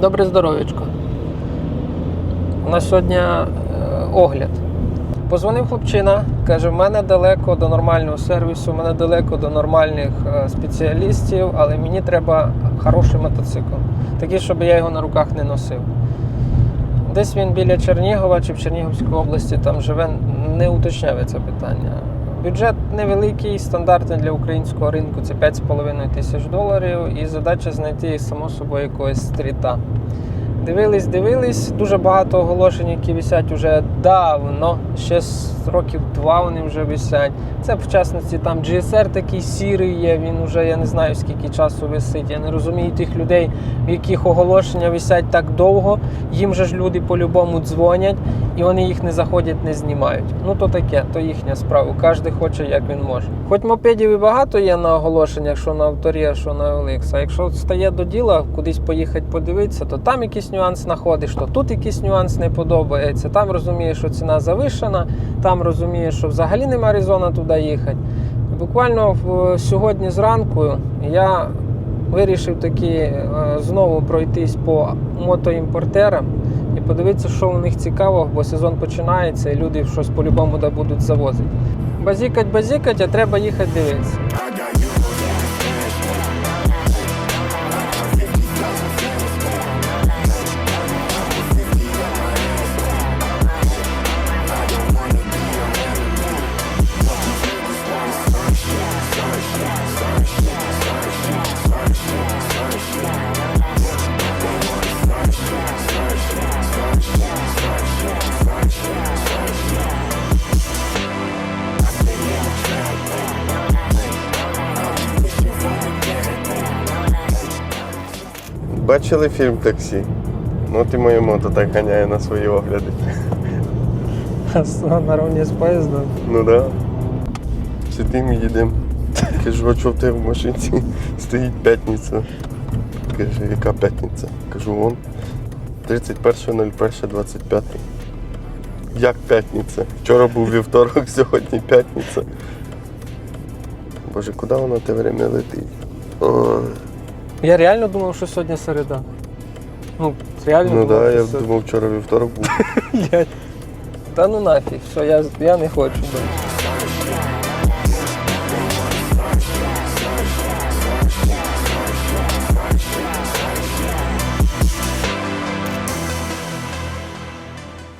Добре здоров'ячко. У нас сьогодні е, огляд. Позвонив хлопчина, каже: в мене далеко до нормального сервісу, в мене далеко до нормальних е, спеціалістів, але мені треба хороший мотоцикл. Такий, щоб я його на руках не носив. Десь він біля Чернігова чи в Чернігівській області там живе, не уточняв я це питання. Бюджет невеликий, стандартний для українського ринку це 5,5 тисяч доларів, і задача знайти само собою якогось стріта. Дивились, дивились, дуже багато оголошень, які висять уже давно, ще з років два вони вже висять. Це в частності там GSR такий сірий є, він вже я не знаю скільки часу висить. Я не розумію тих людей, в яких оголошення висять так довго. Їм же ж люди по-любому дзвонять, і вони їх не заходять, не знімають. Ну то таке, то їхня справа. Кожен хоче, як він може. Хоч мопедів і багато є на оголошеннях, що на авторі, що на OLX, а якщо стає до діла, кудись поїхати подивитися, то там якийсь нюанс знаходиш, то тут якийсь нюанс не подобається. Там розумієш, що ціна завишена, там розумієш, що взагалі нема резона туди їхати. Буквально сьогодні зранку я вирішив таки е, знову пройтись по мотоімпортерам і подивитися, що у них цікаво, бо сезон починається і люди щось по-любому будуть завозити. Базікать, базікать, а треба їхати дивитися. Бачили фільм таксі? Ну ти моє мото так ганяє на свої огляди. Наравні з поїздом. Ну да. Сидимо, їдемо. Кажу, а чого в тебе в машинці стоїть п'ятниця? Каже, яка п'ятниця? Кажу, вон. 31.01.25. Як п'ятниця? Вчора був вівторок, сьогодні п'ятниця. Боже, куди воно те время летить? Я реально думав, що сьогодні середа. Ну, реально Ну думав, так, що я сьогодні- думав, вчора вівторок був. Блядь. Та ну нафіг, все, я, я не хочу.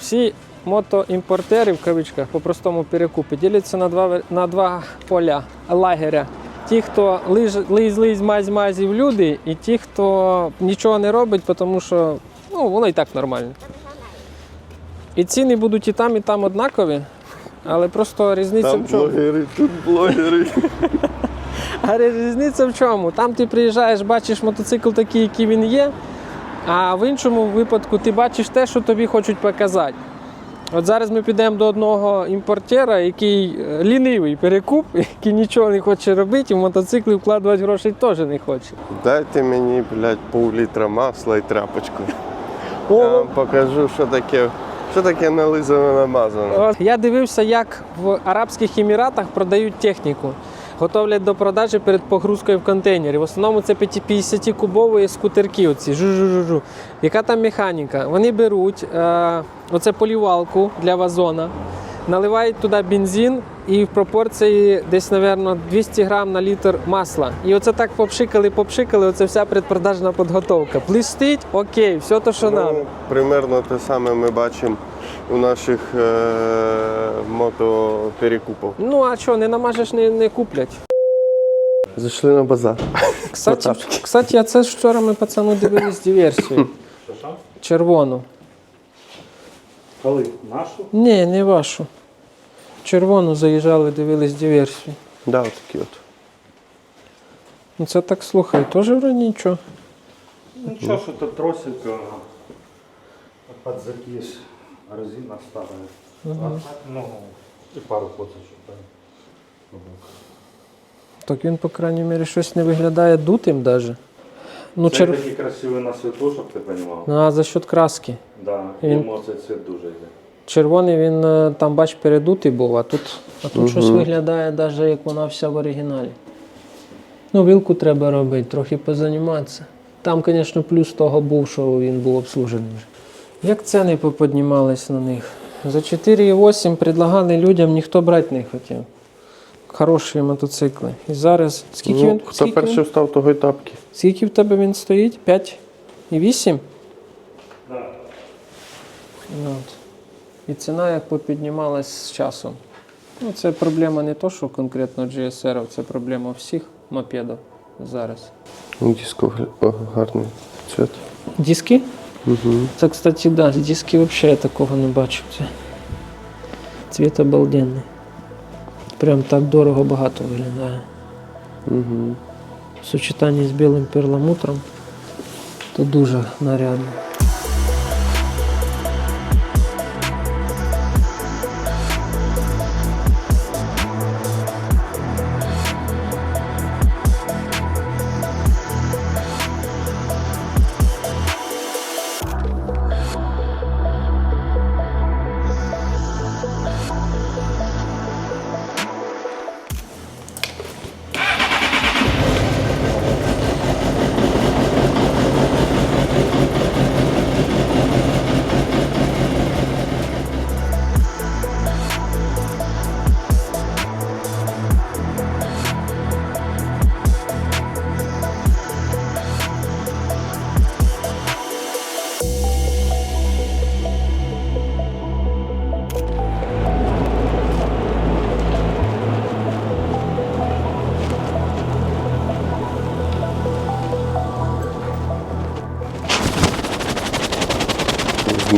Всі мотоімпортери в кавичках по простому перекупі діляться на два, на два поля лагеря. Ті, хто лиж, лизь, лизь, мазь, мазь в люди, і ті, хто нічого не робить, тому що ну, воно і так нормально. І ціни будуть і там, і там однакові, але просто різниця Там в чому. блогери, тут блогери. А різниця в чому? Там ти приїжджаєш, бачиш мотоцикл такий, який він є, а в іншому випадку ти бачиш те, що тобі хочуть показати. От зараз ми підемо до одного імпортера, який е, лінивий перекуп, який нічого не хоче робити, і в мотоцикли вкладувати грошей теж не хоче. Дайте мені, блядь, пол літра масла і тряпочку. Я вам покажу, що таке, що таке нализано намазано. Я дивився, як в Арабських Еміратах продають техніку. Готовлять до продажі перед погрузкою в контейнері. В основному це 50-кубові скутерки. Оці жу-жу-жу-жу. Яка там механіка? Вони беруть е, оце полівалку для вазона, наливають туди бензин і в пропорції десь, мабуть, 200 грам на літр масла. І оце так попшикали, попшикали, оце вся предпродажна підготовка. Блистить, окей, все то, що. Ну, примерно те саме ми бачимо у наших е- мотоперекупах. Ну а що, не намажеш, не, не куплять. Зайшли на базар. Кстати, кстати, а це ж вчора ми пацану дивились диверсію. Червону. Коли? Нашу? Ні, не вашу. Червону заїжджали, дивились диверсію. Да, отакі от. Ну це так слухай, теж вроді нічого. Ну что, что-то тросик э, под закис, резина старая. А так, ну, и пару косточек. да. Так він, по крайній мірі, щось не виглядає дутим даже. Ну, Це чер... такий красивий на світу, щоб ти розумів. ну, а за счет краски. Да, Він- йому цей цвіт дуже йде. Червоний він е, там, бач, передутий був, а тут, а тут щось виглядає, навіть як вона вся в оригіналі. Ну, вилку треба робити, трохи позаніматися. Там, звісно, плюс того був, що він був обслужений. вже. Як ціни поподнімались на них? За 4,8 предлагали людям, ніхто брати не хотів. Хороші мотоцикли. І зараз. Скільки ну, він? хто скільки, перший він? встав, того тапки. скільки в тебе він стоїть? 5 і 8? Да. Ну, от. І ціна як попіднімалась з часом. Ну, це проблема не то, що конкретно GSR, це проблема всіх мопедів зараз. Ну, Диско гарний цвет. Диски? Угу. Це, кстати, да, диски взагалі я такого не бачив. Цвіт обалденний. Прям так дорого багато виглядає. Угу. В сочетанні з білим перламутром то дуже нарядно.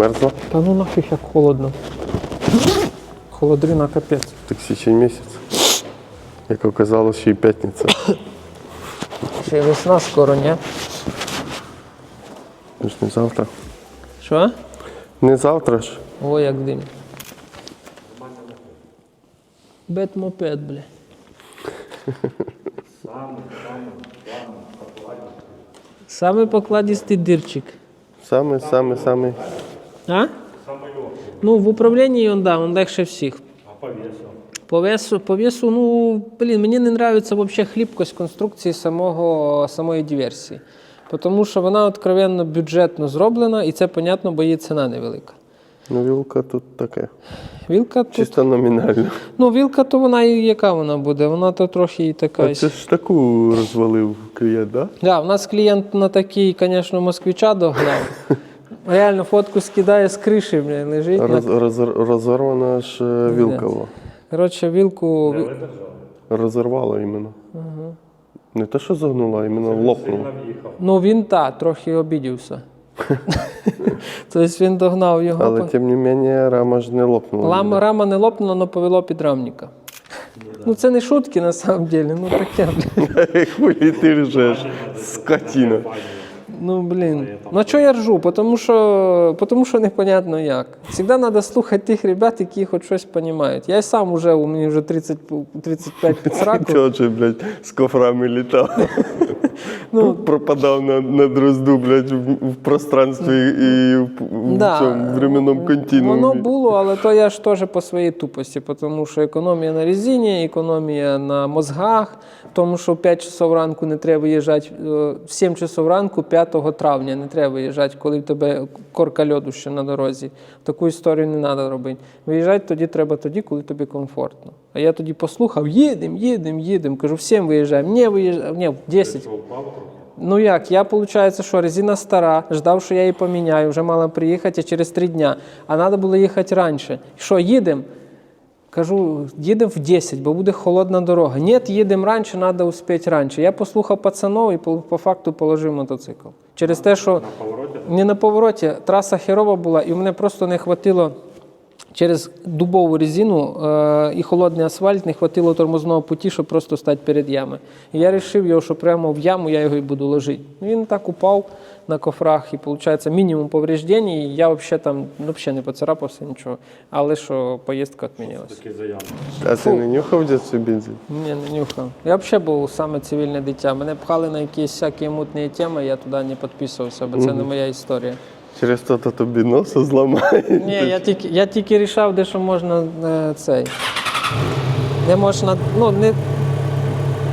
Змерзла? Та ну нафіг як холодно. Холодрина капець. Так січень місяць. Як оказалось, ще й п'ятниця. Ще й весна скоро, ні? Ну ж не завтра. Що? Не завтра ж. Ой, як дим. Бет-мопед, бля. Самий покладістий дирчик. Саме, саме, саме. А? Ну, в управлінні він, да, він легше всіх. А по весу? По весу, по весу, ну, блін, мені не подобається взагалі хлібкость конструкції самого, самої диверсії. Тому що вона откровенно бюджетно зроблена, і це, понятно, бо її ціна невелика. Ну, вілка тут таке. Вілка тут. Чисто номінально. Ну, вілка, то вона і яка вона буде? Вона то трохи і така. А це ж таку розвалив клієнт, так? Да, у нас клієнт на такий, звісно, москвича догнав. Реально фотку скидає з криші, бля, лежить. На- Роз, роз, розорвана ж е, вілка. була. Коротше, вілку. Розорвала іменно. Не те, що загнула, а іменно лопнула. Ну, він та, трохи обідівся. Тобто він догнав його. Але тим не менше рама ж не лопнула. Лама, рама не лопнула, але повело підрамника. Ну, це не шутки на самом деле, ну таке, блін. Хуй ти ржеш, скотіна. Ну, блін. На що я ржу? Тому що, потому що непонятно як. Завжди треба слухати тих ребят, які хоч щось розуміють. Я й сам уже, у мені вже 30, 35 під сраку. Чого блядь, з кофрами літав. Ну, Пропадав на, на дрозду, блядь, в, в пространстві і в, в цьому временному континуумі. Воно було, але то я ж теж по своїй тупості, тому що економія на резині, економія на мозгах, тому що в 5 часов ранку не треба виїжджати, е, в 7 часов ранку 5 травня не треба виїжджати, коли в тебе корка льоду ще на дорозі. Таку історію не треба робити. Виїжджати тоді треба тоді, коли тобі комфортно. А я тоді послухав, їдемо, їдемо, їдемо. Кажу, всім виїжджаємо. Ні, виїжджаємо, ні, в 10. Що, впав трохи? Ну як, я, виходить, що резина стара, ждав, що я її поміняю, вже мала приїхати через три дня, а треба було їхати раніше. Що, їдемо? Кажу, їдемо в 10, бо буде холодна дорога. Ні, їдемо раніше, треба успіти раніше. Я послухав пацанов і по, по факту положив мотоцикл. Через те, що На повороті? не на повороті, траса херова була, і мене просто не хватило через дубову резину е, і холодний асфальт, не хватило тормозного путі, щоб просто стати перед ями. І я вирішив його, що прямо в яму я його і буду ложити. Він так упав на кофрах, і виходить мінімум повреждень, і я взагалі там ну, взагалі не поцарапався нічого. Але що поїздка відмінилася. А ти не нюхав дитинстві бензин? Ні, не нюхав. Я взагалі був саме цивільне дитя. Мене пхали на якісь всякі мутні теми, я туди не підписувався, бо це не моя історія. Через то то тобі носа зламає. Ні, я тільки, я тільки рішав, де що можна е, цей. Не можна, ну, не.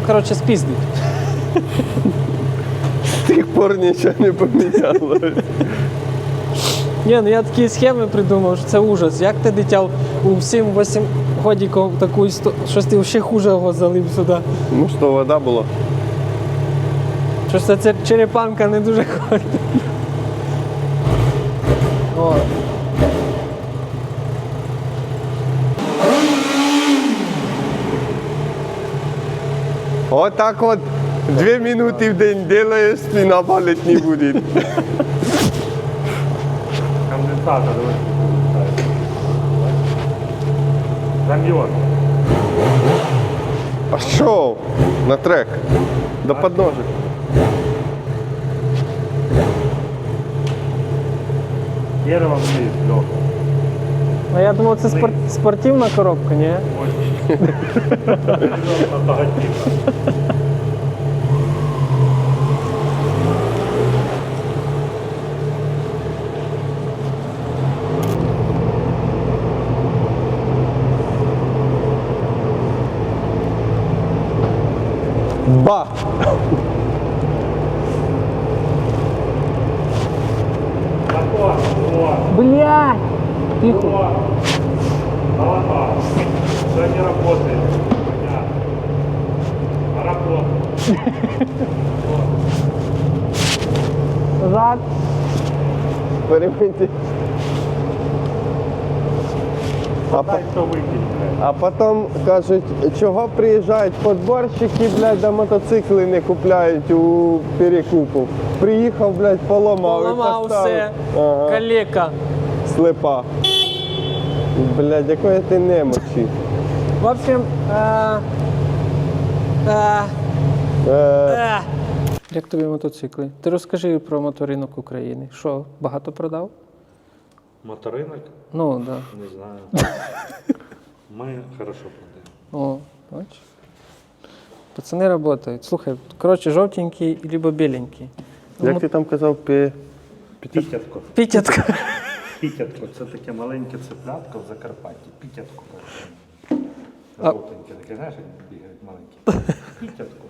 Коротше, спіздить. сих пор нічого не помінялось. Ні, ну я такі схеми придумав, що це ужас. Як ти дитя у 7-8 годіків таку істо- щось ти ще хуже його залив сюди. Ну що, вода була? Щось це, це черепанка не дуже ходить. Вот так вот две минуты в день делаешь, спина болеть не будет. Конденсатор Зам'єр. Пошел на трек. До подножия. Дерево вниз, легко. А я думав, це спор- спортивна коробка, ні? Ба! Блядь! Тихо. Все не работает. Понятно. Работает. Назад. Перемийте. А, по- а потім кажуть, чого приїжджають подборщики, блядь, да мотоцикли не купляють у перекупу. Приїхав, блядь, поламав, Поламав і поставив. все. Ага, Калека. Слепа. Блядь, якої ти немочі. В общем, е, е, Е, е. як тобі мотоцикли? Ти розкажи про моторинок України. Що, багато продав? Моторинок? Ну, да. Не знаю. Мы хорошо продаем. О, бачиш. Пацани працюють. Слухай, коротше, жовтенький, либо біленький. як ти там казав, пі... Пітятко. Пітятка. Пітятко. Це таке маленьке цеплятко в Закарпатті. Пітятко. А- Жовтеньке таке, знаєш, як бігають маленькі. Пітятко.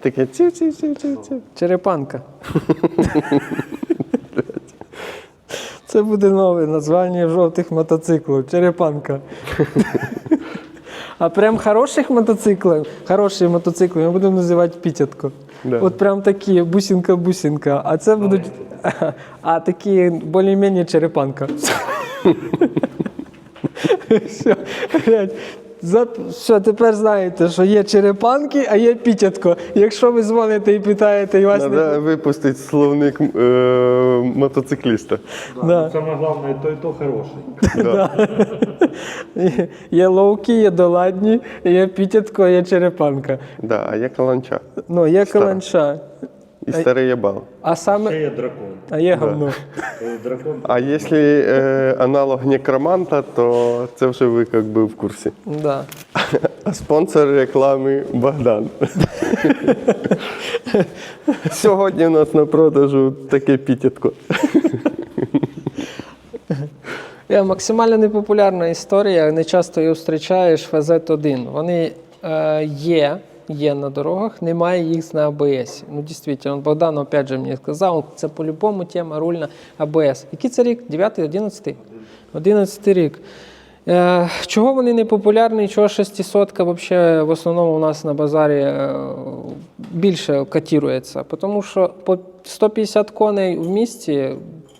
таке ців ців ців ців ців Черепанка. Це буде нове названня жовтих мотоциклів. Черепанка. А прям хороших мотоциклів, хороші мотоцикли ми будемо називати пітятко. Да. От прям такі бусинка-бусинка. А це будуть. А такі більш-менш черепанка. Все, блядь. За... Все, тепер знаєте, що є черепанки, а є пітятко. Якщо ви дзвоните і питаєте, і вас не Треба випустити словник е, мотоцикліста. Да. Саме головне, то, і то хороший. Є- Є ловкі, є доладні, є пітятко, є черепанка. Да, а є каланча. Ну, є Стара. каланча, І старий єбал. а Ще є дракон. А є говно. Коли дракон, А якщо е, аналог некроманта, то це вже ви як би в курсі. Да. А спонсор реклами Богдан. Сьогодні у нас на продажу таке пітятко. Є максимально непопулярна історія, не часто її зустрічаєш FZ1. Вони е, є, є на дорогах, немає їх на АБС. Ну, дійсно, Богдан опять же мені сказав, це по-любому тема руль на АБС. Який це рік? 9 11 11 рік. Е, чого вони не популярні, чого 600 взагалі в основному у нас на базарі е, більше котирується? Тому що по 150 коней в місті,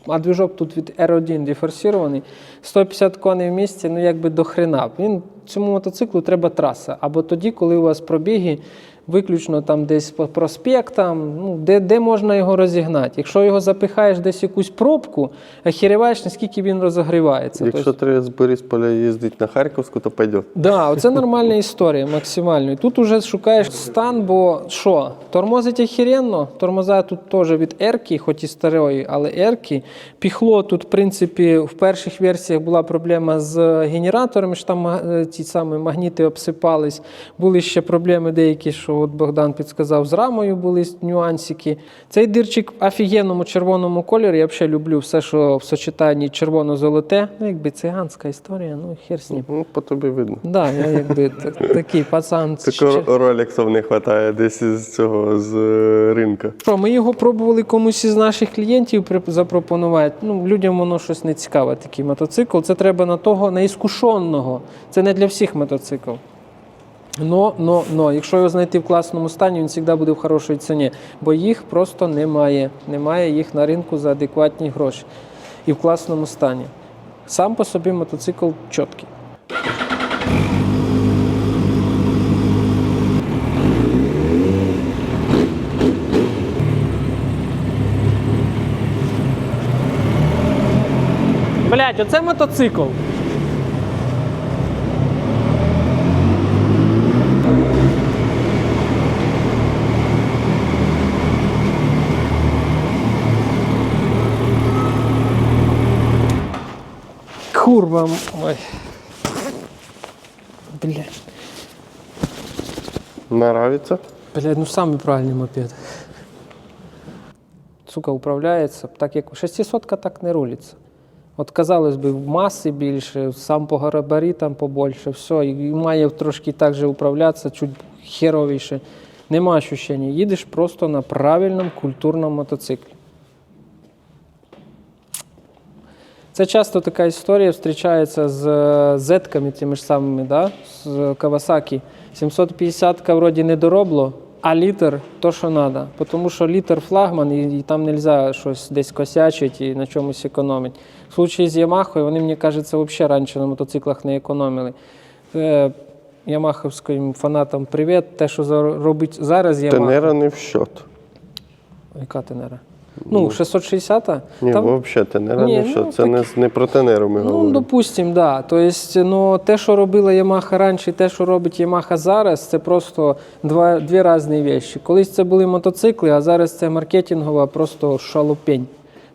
а движок тут від R1 дефорсірований, 150 коней в місті, ну якби до хрена. Він цьому мотоциклу треба траса. Або тоді, коли у вас пробіги виключно там десь по проспектам, ну, де, де можна його розігнати. Якщо його запихаєш десь в якусь пробку, охеріваєш, наскільки він розогрівається. Якщо Тобто- треба з Борисполя їздити на Харківську, то пойде. Да, оце нормальна історія, максимально. І тут уже шукаєш стан, бо що? Тормозить охеренно, тормоза тут теж від ерки, хоч і старої, але ерки. Піхло тут, в принципі, в перших версіях була проблема з генераторами, що там е, ті самі магніти обсипались. Були ще проблеми деякі, що от Богдан підсказав, з рамою були нюансики. Цей дирчик в офігенному червоному кольорі. Я взагалі люблю все, що в сочетанні червоно-золоте. Ну, якби циганська історія, ну хер з ним. Ну, по тобі видно. Да, я якби так- такий пацан. Такого роліксів не вистачає десь із цього з е, ринка. Що, ми його пробували комусь із наших клієнтів запропонувати. Ну, людям воно щось не цікаве, такий мотоцикл. Це треба на того, на іскушенного. Це не для всіх мотоцикл. Но, но, но, якщо його знайти в класному стані, він завжди буде в хорошій ціні, бо їх просто немає. Немає їх на ринку за адекватні гроші і в класному стані. Сам по собі мотоцикл чіткий. Блять, оце мотоцикл. Курва. Ой. Блять. Нравиться? Блядь, ну самый правильный мопед. Сука, управляється так, як 600 так не рулиться. От казалось би, маси більше, сам по габаритам побольше, все, і має трошки так же управлятися, чуть херовіше. Нема ощущення. Їдеш просто на правильному культурному мотоциклі. Це часто така історія зустрічається з е, зетками тими ж самими, да? з Kawasaki. 750 вроді не доробло, а літр то, що треба. Тому що літр флагман, і, і там не можна щось десь косячити і на чомусь економити. В случаї з Ямахою, вони, мені кажеться, взагалі раніше на мотоциклах не економили. Е, Ямаховським фанатам привіт. Те, що робить зараз Ямаха. Тенера не в счет. Яка тенера? Ну, 660-та? Ні, Там- взагалі тенера Ні, ну, Це так- не, не про тенеру ми Ну, говоримо. допустим, да. Тобто, ну, те, що робила Yamaha раніше, і те, що робить Yamaha зараз, це просто два, дві різні речі. Колись це були мотоцикли, а зараз це маркетингова просто шалупень.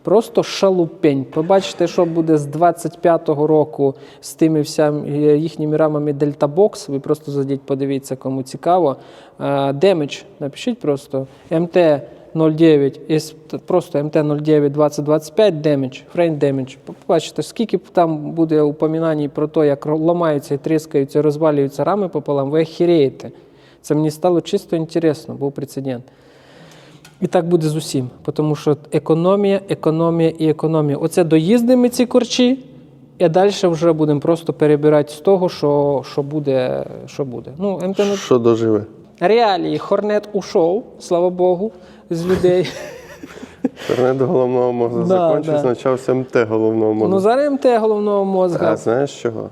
Просто шалупень. Побачите, що буде з 25-го року з тими всями їхніми рамами Delta Box. Ви просто зайдіть, подивіться, кому цікаво. Демедж, напишіть просто МТ 09, із- просто МТ 09 2025 демедж, фрейм демедж. Побачите, скільки там буде упоминань про те, як ламаються і тріскаються, розвалюються рами пополам, ви охереєте. Це мені стало чисто інтересно, був прецедент. І так буде з усім, тому що економія, економія і економія. Оце доїздимо ці корчі, і далі вже будемо просто перебирати з того, що, що буде. Що буде. Ну, МТ Що доживе? Реалії Хорнет ушов, слава Богу, з людей. Тернет головного мозку Да, закончився, да. почався МТ головного мозку. Ну, зараз МТ головного мозга. А знаєш чого?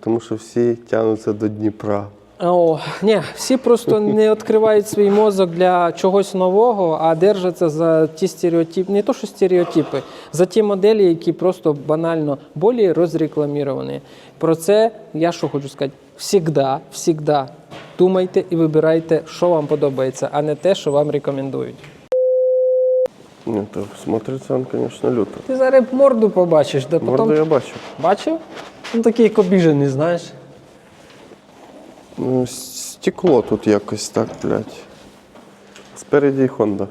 Тому що всі тягнуться до Дніпра. О, ні, всі просто не відкривають свій мозок для чогось нового, а держаться за ті стереотипи, не то що стереотипи, за ті моделі, які просто банально болі розрекламіровані. Про це я що хочу сказати: всігда, всігда думайте і вибирайте, що вам подобається, а не те, що вам рекомендують. Ну, то смотриться він, звісно, люто. Ти зараз морду побачиш, де Морду потім я бачу. бачив? Ну такий як обіжений, знаєш. Ну, стекло тут якось так, блядь. Спереді Honda.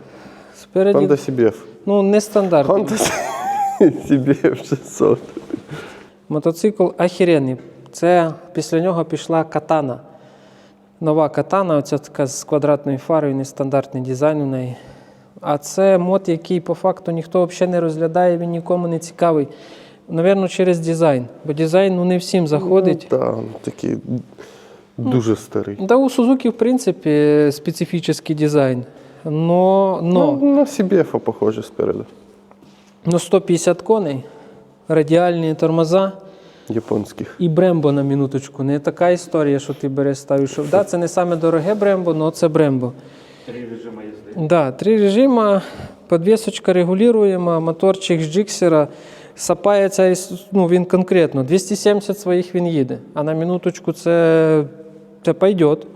Спереді, Honda CBF. ну, нестандартний. Honda CBF 600. Мотоцикл охеренний. Це після нього пішла катана. Нова катана, оця така з квадратною фарою, нестандартний дизайн у неї. А це мод, який по факту ніхто взагалі не розглядає, він нікому не цікавий. Навірно, через дизайн. Бо дизайн ну, не всім заходить. Ну, так, такий дуже старий. Да, у Сузуки, в принципі, специфічний дизайн. Но, но, Ну, на CBF похоже спереду. но 150 коней, радіальні тормоза. Японських. І Брембо на минуточку. Не така історія, що ти береш ставиш. Що, да, це не саме дороге Брембо, але це Брембо. Три режима їзди. Да, три режима, подвесочка регулюємо, моторчик з джиксера. Сапається, ну, він конкретно. 270 своїх він їде. А на минуточку це, це пойдет.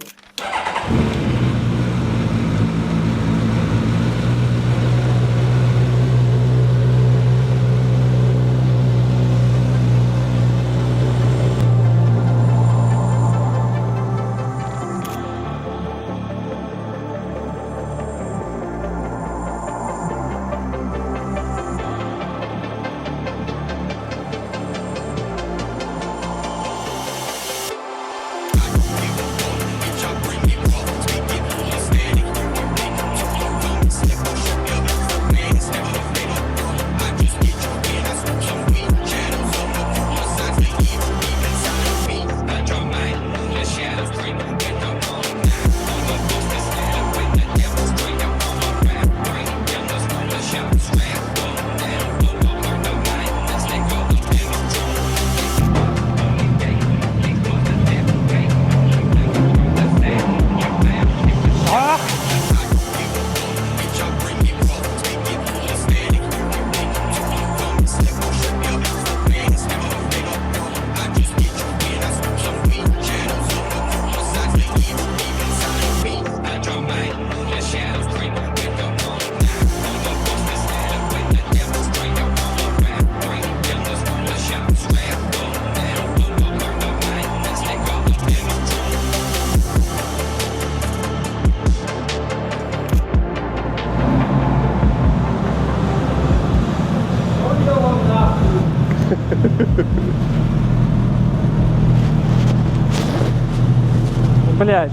Блять,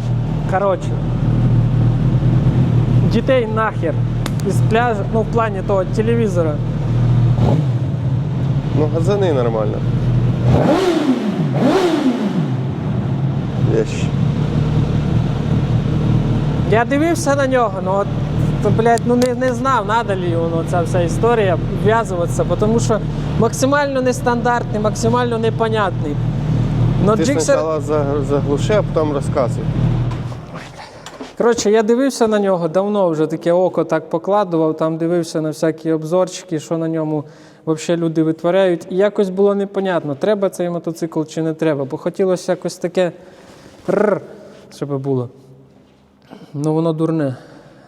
коротше. Дітей нахер. Із пляжу, ну в плані того телевізора. Ну, газани нормально. Вещь. Я дивився на нього, ну от, то, блядь, ну не, не знав, надо ли воно ця вся історія вв'язуватися, тому що максимально нестандартний, максимально непонятний. Но Ти Джиксер... спочатку за- заглуши, а потім розказуй. Коротше, я дивився на нього давно вже таке око так покладував, там дивився на всякі обзорчики, що на ньому взагалі люди витворяють. І якось було непонятно, треба цей мотоцикл чи не треба, бо хотілося якось таке щоб було. Ну воно дурне.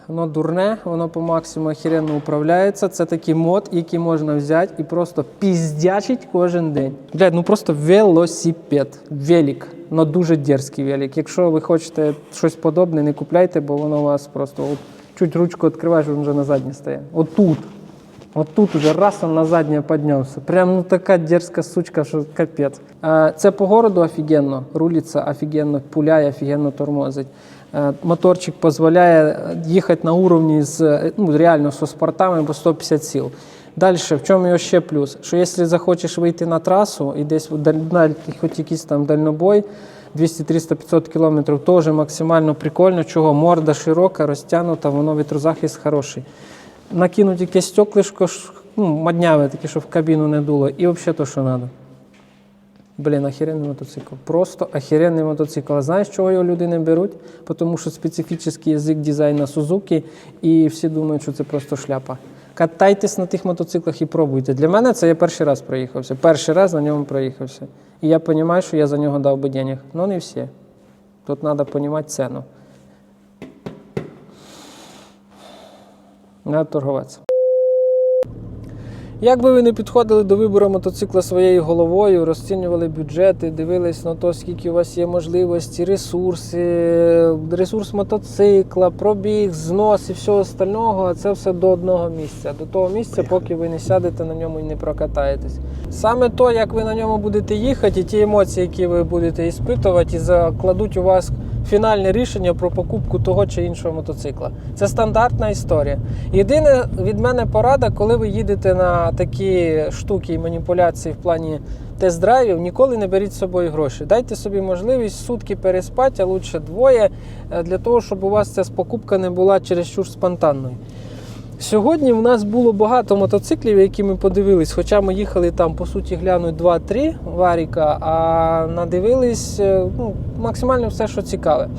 Воно дурне, воно по максимуму охеренно управляється. Це такий мод, який можна взяти і просто піздячить кожен день. Блядь, ну просто велосипед, велик. Ну дуже дерзкий велик. Якщо ви хочете щось подобне, не купляйте, бо воно у вас просто от, чуть ручку відкриваєш, він вже на задній стає. Отут. От тут уже раз он на заднє піднявся. Прям ну така дерзка сучка, що капець. Це по городу офігенно, рулиться офігенно, пуляє, офігенно тормозить. Е, Моторчик дозволяє їхати на уровні з е, ну, реально зі спортами по 150 сил. Далі, в чому його ще плюс? Що якщо захочеш вийти на трасу і десь на хоч якийсь там дальнобой, 200, 300, 500 кілометрів, теж максимально прикольно, чого морда широка, розтягнута, воно вітрозахист хороший накинуть якесь стеклишко, ну, модняве, таке, щоб в кабіну не дуло, і взагалі то, що треба. Блін, охеренний мотоцикл. Просто охеренний мотоцикл. А знаєш, чого його люди не беруть? Тому що специфічний язик дизайну Сузуки, і всі думають, що це просто шляпа. Катайтесь на тих мотоциклах і пробуйте. Для мене це я перший раз проїхався. Перший раз на ньому проїхався. І я розумію, що я за нього дав би денег. Ну не всі. Тут треба розуміти ціну. Треба торгуватися. Як би ви не підходили до вибору мотоцикла своєю головою, розцінювали бюджети, дивились на те, скільки у вас є можливості, ресурси, ресурс мотоцикла, пробіг, знос і всього остального, а це все до одного місця. До того місця, поки ви не сядете на ньому і не прокатаєтесь. Саме то, як ви на ньому будете їхати, і ті емоції, які ви будете іспитувати, і закладуть у вас фінальне рішення про покупку того чи іншого мотоцикла. Це стандартна історія. Єдине від мене порада, коли ви їдете на такі штуки і маніпуляції в плані тест-драйвів, ніколи не беріть з собою гроші. Дайте собі можливість сутки переспати, а лучше двоє, е, для того, щоб у вас ця покупка не була чересчур спонтанною. Сьогодні в нас було багато мотоциклів, які ми подивились, хоча ми їхали там, по суті, глянуть 2-3 варіка, а надивились е, ну, максимально все, що цікаве.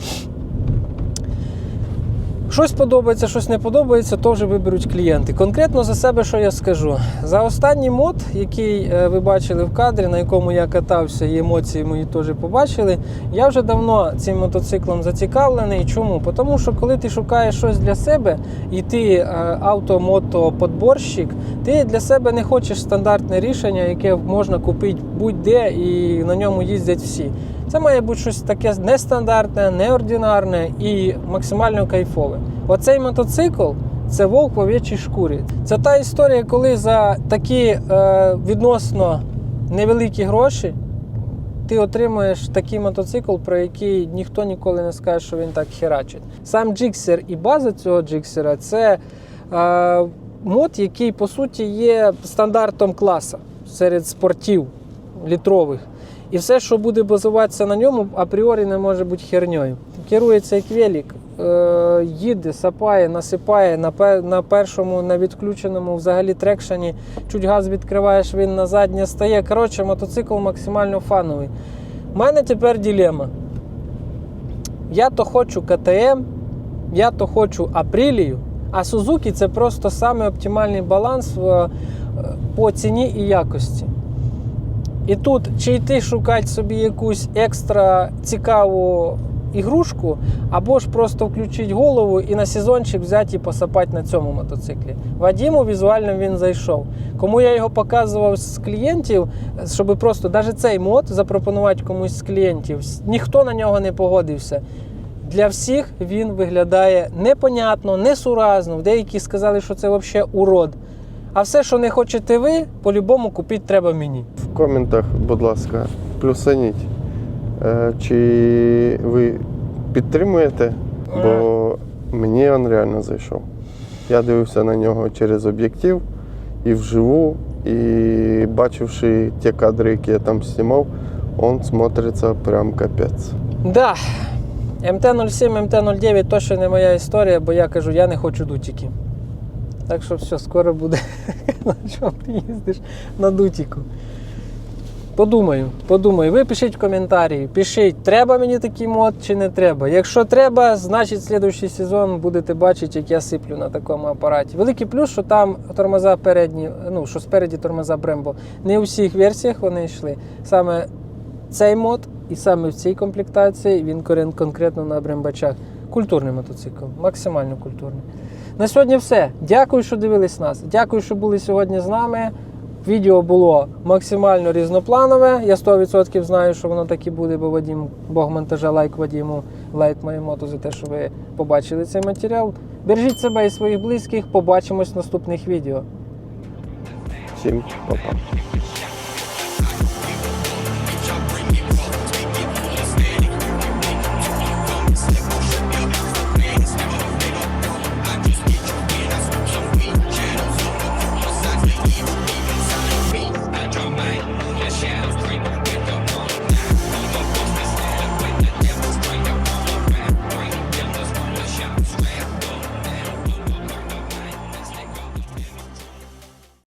Щось подобається, щось не подобається, то вже виберуть клієнти. Конкретно за себе, що я скажу. За останній мод, який е, ви бачили в кадрі, на якому я катався, і емоції мої теж побачили. Я вже давно цим мотоциклом зацікавлений. Чому? Тому що коли ти шукаєш щось для себе, і ти е, авто-мото-подборщик, ти для себе не хочеш стандартне рішення, яке можна купити будь-де і на ньому їздять всі. Це має бути щось таке нестандартне, неординарне і максимально кайфове. Оцей мотоцикл це вовк в овечій шкурі. Це та історія, коли за такі е, відносно невеликі гроші ти отримуєш такий мотоцикл, про який ніхто ніколи не скаже, що він так херачить. Сам джиксер і база цього джиксера це е, мод, який по суті є стандартом класу серед спортів літрових. І все, що буде базуватися на ньому, апріорі не може бути херньою. Керується як велик, е, їде, сапає, насипає на, пер, на першому, на відключеному взагалі трекшені. Чуть газ відкриваєш, він на заднє стає. Коротше, мотоцикл максимально фановий. У мене тепер ділема. Я то хочу КТМ, я то хочу Апрілію, а Сузуки це просто саме оптимальний баланс е, по ціні і якості. І тут чи йти шукати собі якусь екстра цікаву ігрушку, або ж просто включити голову і на сезончик взяти і посапати на цьому мотоциклі. Вадіму візуально він зайшов. Кому я його показував з клієнтів, щоб просто навіть цей мод запропонувати комусь з клієнтів, ніхто на нього не погодився. Для всіх він виглядає непонятно, несуразно. Деякі сказали, що це взагалі урод. А все, що не хочете ви, по-любому купити треба мені. В коментах, будь ласка, плюсаніть, е, чи ви підтримуєте, бо мені він реально зайшов. Я дивився на нього через об'єктив і вживу, і бачивши ті кадри, які я там знімав, він смотриться прям капець. Да. МТ-07, МТ-09 точно не моя історія, бо я кажу, я не хочу дутіки. Так що все, скоро буде. На чому ти їздиш на дутіку? Подумаю, подумаю. Ви пишіть в коментарі, пишіть, треба мені такий мод чи не треба. Якщо треба, значить слідуючий сезон будете бачити, як я сиплю на такому апараті. Великий плюс, що там тормоза передні, ну що спереді тормоза Brembo. Не у всіх версіях вони йшли. Саме цей мод і саме в цій комплектації він конкретно на брембачах. Культурний мотоцикл, максимально культурний. На сьогодні все. Дякую, що дивились нас. Дякую, що були сьогодні з нами. Відео було максимально різнопланове. Я 100% знаю, що воно так і буде, бо Вадім, Бог монтажа, лайк Вадіму, лайк моєму за те, що ви побачили цей матеріал. Бережіть себе і своїх близьких. Побачимось в наступних відео. Всім па-па.